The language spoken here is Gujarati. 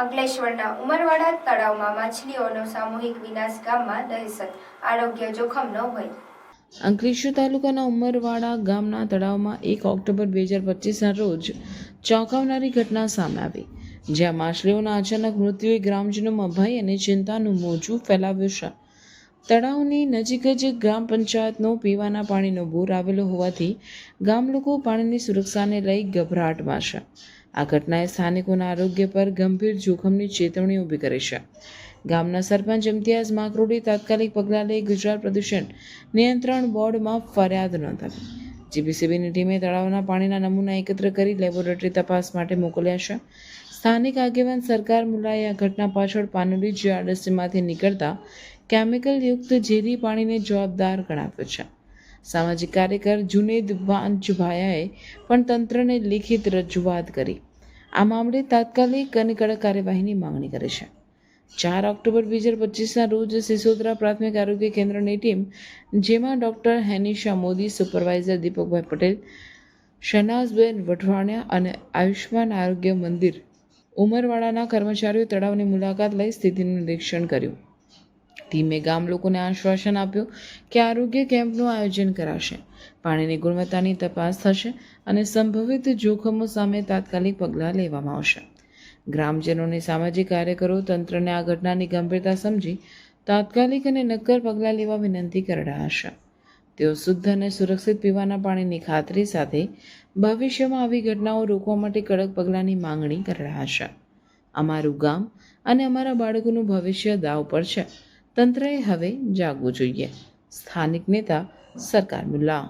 અંકલેશ્વરના ઉમરવાડા તળાવમાં માછલીઓનો સામૂહિક વિનાશ ગામમાં દહેશત, આરોગ્ય જોખમ ન હોય. અંકલેશ્વર તાલુકાના ઉમરવાડા ગામના તળાવમાં એક ઓક્ટોબર બે હજાર પચીસના રોજ ચોંકાવનારી ઘટના સામે આવી, જ્યાં માછલીઓના અચાનક મૃત્યુએ ગ્રામજનોમાં ભય અને ચિંતાનું મોજું ફેલાવ્યું છે. તળાવની નજીક જ ગ્રામ પંચાયતનો પીવાના પાણીનો બોર આવેલો હોવાથી ગામ લોકો પાણીની સુરક્ષાને લઈ ગભરાટમાં છે. આ ઘટનાએ સ્થાનિકોના આરોગ્ય પર ગંભીર જોખમની ચેતવણી ઊભી કરી છે. ગામના સરપંચ ઇમ્તિયાઝ માકરોડી તાત્કાલિક પગલાં લઈ ગુજરાત પ્રદૂષણ નિયંત્રણ બોર્ડમાં ફરિયાદ નોંધાવી. જીપીસીબીની ટીમે તળાવના પાણીના નમૂના એકત્ર કરી લેબોરેટરી તપાસ માટે મોકલ્યા છે. સ્થાનિક આગેવાન સરકાર મુલાએ આ ઘટના પાછળ પાનોલી જીઆરડીસીમાંથી નીકળતા કેમિકલયુક્ત ઝેરી પાણીને જવાબદાર ગણાવ્યો છે. સામાજિક કાર્યકર જુનેદ વાંચભાયાએ પણ તંત્રને લિખિત રજૂઆત કરી. આ મામલે તાત્કાલિક અને કડક કાર્યવાહીની માંગણી કરી છે. ચાર ઓક્ટોબર બે હજાર પચીસના રોજ સિસોદરા પ્રાથમિક આરોગ્ય કેન્દ્રની ટીમ, જેમાં ડૉક્ટર હેનિશા મોદી, સુપરવાઇઝર દીપકભાઈ પટેલ, શનાઝબેન વઢવાણિયા અને આયુષ્માન આરોગ્ય મંદિર ઉમરવાડાના કર્મચારીઓ તળાવની મુલાકાત લઈ સ્થિતિનું નિરીક્ષણ કર્યું. ટીમે ગામ લોકોને આશ્વાસન આપ્યું કે આરોગ્ય કેમ્પનું આયોજન કરાશે. પાણીની ગુણવત્તાની તપાસ થશે અને સંભવિત જોખમો સામે તાત્કાલિક પગલાં લેવામાં આવશે. ગ્રામજનોને સામાજિક કાર્યકરો તંત્રને આ ઘટનાની ગંભીરતા સમજી તાત્કાલિક અને નક્કર પગલાં લેવા વિનંતી કરડાયા છે તેઓ શુદ્ધ અને સુરક્ષિત પીવાના પાણીની ખાતરી સાથે ભવિષ્યમાં આવી ઘટનાઓ રોકવા માટે કડક પગલાંની માંગણી કરડાયા છે અમારું ગામ અને અમારા બાળકોનું ભવિષ્ય દાવ પર છે. તંત્રએ હવે જાગવું જોઈએ. સ્થાનિક નેતા સરકાર મુલ્લા